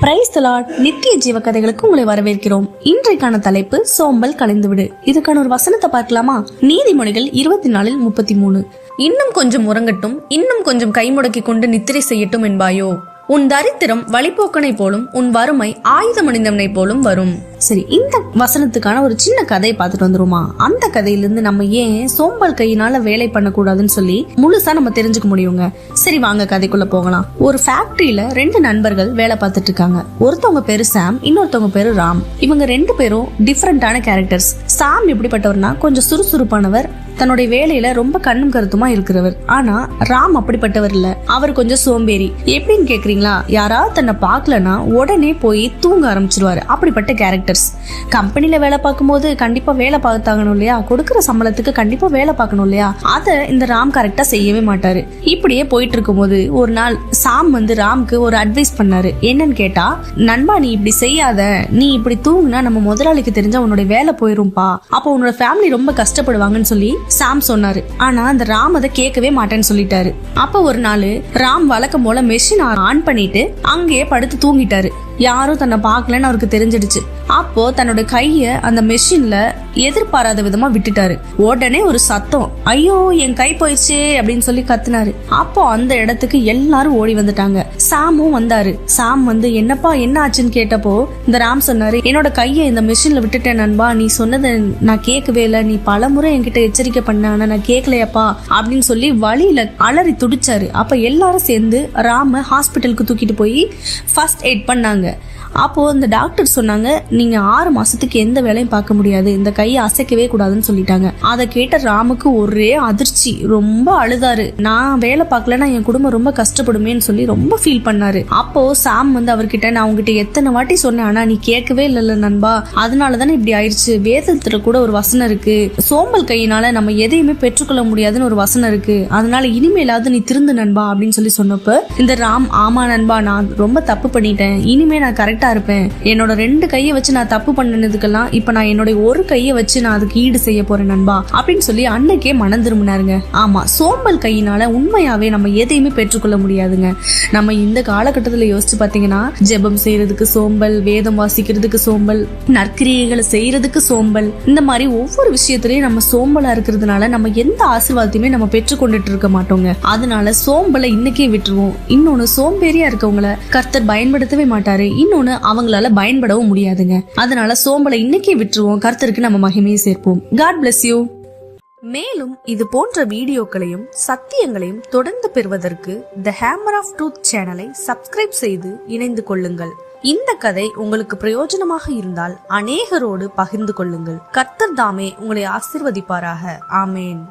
Price தலாட் நித்திய ஜீவ கதைகளுக்கு உங்களை வரவேற்கிறோம். இன்றைக்கான தலைப்பு சோம்பல் கலைந்துவிடு. இதுக்கான ஒரு வசனத்தை பார்க்கலாமா? நீதிமொழிகள் இருபத்தி நாலில் முப்பத்தி மூணு இன்னும் கொஞ்சம் உறங்கட்டும் இன்னும் கொஞ்சம் கைமுடக்கி கொண்டு நித்திரை செய்யட்டும் என்பாயோ? உன் தரித்திரம் வழிபோக்கனை போலும் உன் வறுமை ஆயுதமணிந்தவனை போலும் வரும். சரி இந்த வசனத்துக்கான ஒரு சின்ன கதையை பார்த்துட்டு வந்துருமா அந்த கதையிலிருந்து நம்ம ஏன் சோம்பல் கையினால வேலை பண்ணக்கூடாதுன்னு சொல்லி முழுசா நம்ம தெரிஞ்சுக்க முடியுங்க. சரி வாங்க கதைக்குள்ள போகலாம். ஒரு ஃபேக்டரியில ரெண்டு நண்பர்கள் வேலை பார்த்துட்டு இருக்காங்க. ஒருத்தவங்க பேரு சாம் இன்னொருத்தவங்க பேரு ராம். இவங்க ரெண்டு பேரும் டிஃப்ரெண்டான கேரக்டர்ஸ் சாம் எப்படிப்பட்டவர்னா கொஞ்சம் சுறுசுறுப்பானவர் தன்னுடைய வேலையில ரொம்ப கண்ணும் கருத்துமா இருக்கிறவர். ஆனா ராம் அப்படிப்பட்டவர் இல்ல. அவர் கொஞ்சம் சோம்பேறி. எப்படின்னு கேக்குறீங்களா? யாராவது தன்னை பார்க்கலனா உடனே போய் தூங்க ஆரம்பிச்சிருவாரு. அப்படிப்பட்ட கேரக்டர்ஸ் கம்பெனில வேலை பார்க்கும்போது கண்டிப்பா வேலை பார்த்தாங்கணும் இல்லையா? கொடுக்குற சம்பளத்துக்கு கண்டிப்பா வேலை பார்க்கணும் இல்லையா? அத இந்த ராம் கரெக்டா செய்யவே மாட்டாரு. இப்படியே போயிட்டு இருக்கும்போது ஒரு நாள் சாம் வந்து ராம்க்கு ஒரு அட்வைஸ் பண்ணாரு. என்னன்னு கேட்டா நண்பா நீ இப்படி செய்யாத. நீ இப்படி தூங்குனா நம்ம முதலாளிக்கு தெரிஞ்சா உன்னோட வேலை போயிரும்பா. அப்போ உன்னோட ஃபேமிலி ரொம்ப கஷ்டப்படுவாங்கன்னு சொல்லி சாம் சொன்னாரு. ஆனா அந்த ராம் அதை கேட்கவே மாட்டேன்னு சொல்லிட்டாரு. அப்ப ஒரு நாள் ராம் வழக்கம் போல மெஷின் ஆன் பண்ணிட்டு அங்கேயே படுத்து தூங்கிட்டாரு. யாரும் தன்னை பார்க்கலன்னு அவருக்கு தெரிஞ்சிடுச்சு. அப்போ தன்னோட கைய அந்த மெஷின்ல எதிர்பாராத விதமா விட்டுட்டாரு. உடனே ஒரு சத்தம் ஐயோ என் கை போயிடுச்சே அப்படின்னு சொல்லி கத்துனாரு. அப்போ அந்த இடத்துக்கு எல்லாரும் ஓடி வந்துட்டாங்க. சாமும் வந்தாரு. சாம் வந்து என்னப்பா என்ன ஆச்சுன்னு கேட்டப்போ இந்த ராம் சொன்னாரு என்னோட கையை இந்த மிஷின்ல விட்டுட்டேன் நண்பா. நீ சொன்னதை நான் கேட்கவே இல்லை. நீ பலமுறை என்கிட்ட எச்சரிக்கை பண்ண ஆனா நான் கேட்கலையாப்பா அப்படின்னு சொல்லி வழியில அலறி துடிச்சாரு. அப்ப எல்லாரும் சேர்ந்து ராம ஹாஸ்பிட்டலுக்கு தூக்கிட்டு போய் ஃபர்ஸ்ட் எய்ட் பண்ணாங்க. அப்போ அந்த டாக்டர் சொன்னாங்க நீங்க ஆறு மாசத்துக்கு எந்த வேலையும் பார்க்க முடியாது. இந்த கையை அசைக்கவே கூடாதுன்னு சொல்லிட்டாங்க. அதை கேட்ட ராமுக்கு ஒரே அதிர்ச்சி. ரொம்ப அழுதாரு. நான் வேலை பார்க்கலன்னா என் குடும்பம் ரொம்ப கஷ்டப்படுமேன்னு சொல்லி ரொம்ப ஃபீல் பண்ணாரு. அப்போ சாம் வந்து அவர்கிட்ட நான் உங்ககிட்ட எத்தனை வாட்டி சொன்னேன் ஆனா நீ கேட்கவே இல்லைல்ல நண்பா. அதனால தானே இப்படி ஆயிடுச்சு வேதத்துல கூட ஒரு வசனம் இருக்கு. சோம்பல் கையினால நம்ம எதையுமே பெற்றுக்கொள்ள முடியாதுன்னு ஒரு வசனம் இருக்கு. அதனால இனிமேலாவது நீ திருந்து நண்பா அப்படின்னு சொல்லி சொன்னப்ப இந்த ராம் ஆமா நண்பா நான் ரொம்ப தப்பு பண்ணிட்டேன். இனிமே நான் கரெக்டா இருப்பேன். என்னோட ரெண்டு கையை வச்சு நான் தப்பு பண்ணினதுக்கெல்லாம் இப்ப நான் என்னுடைய ஒரு கையை வச்சு நான் அதுக்கு ஈடு செய்ய போறேன் நண்பா. அப்படின்னு சொல்லி அன்னைக்கே மனம் திரும்பினாருங்க. ஆமா சோம்பல் கையினால உண்மையாவே நம்ம எதையுமே பெற்றுக்கொள்ள முடியாதுங்க. நம்ம இந்த காலகட்டத்தில் யோசிச்சு பார்த்தீங்கன்னா ஜெபம் செய்யறதுக்கு சோம்பல் வேதம் வாசிக்கிறதுக்கு சோம்பல் நற்கிரியைகளை செய்யறதுக்கு சோம்பல் இந்த மாதிரி ஒவ்வொரு விஷயத்திலையும் நம்ம சோம்பலா இருக்கிறதுனால நம்ம எந்த ஆசீர்வாதத்தையுமே நம்ம பெற்றுக்கொண்டுட்டு இருக்க மாட்டோங்க. அதனால சோம்பலை இன்னைக்கே விட்டுருவோம். இன்னொன்னு சோம்பேறியா இருக்கவங்கள கர்த்தர் பயன்படுத்தவே மாட்டாரு. இன்னொன்னு அவங்களால பயன்படவும் முடியாதுங்க. அதனால சோம்பலை இன்னைக்கே விட்டுருவோம். கர்த்தருக்கு நம்ம மகிமையை சேர்ப்போம். காட் பிளஸ் யூ மேலும் இது போன்ற வீடியோக்களையும் சத்தியங்களையும் தொடர்ந்து பெறுவதற்கு த ஹேமர் ஆஃப் ட்ரூத் சேனலை சப்ஸ்கிரைப் செய்து இணைந்து கொள்ளுங்கள். இந்த கதை உங்களுக்கு பிரயோஜனமாக இருந்தால் அநேகரோடு பகிர்ந்து கொள்ளுங்கள். கர்த்தர் தாமே உங்களை ஆசிர்வதிப்பாராக. ஆமேன்.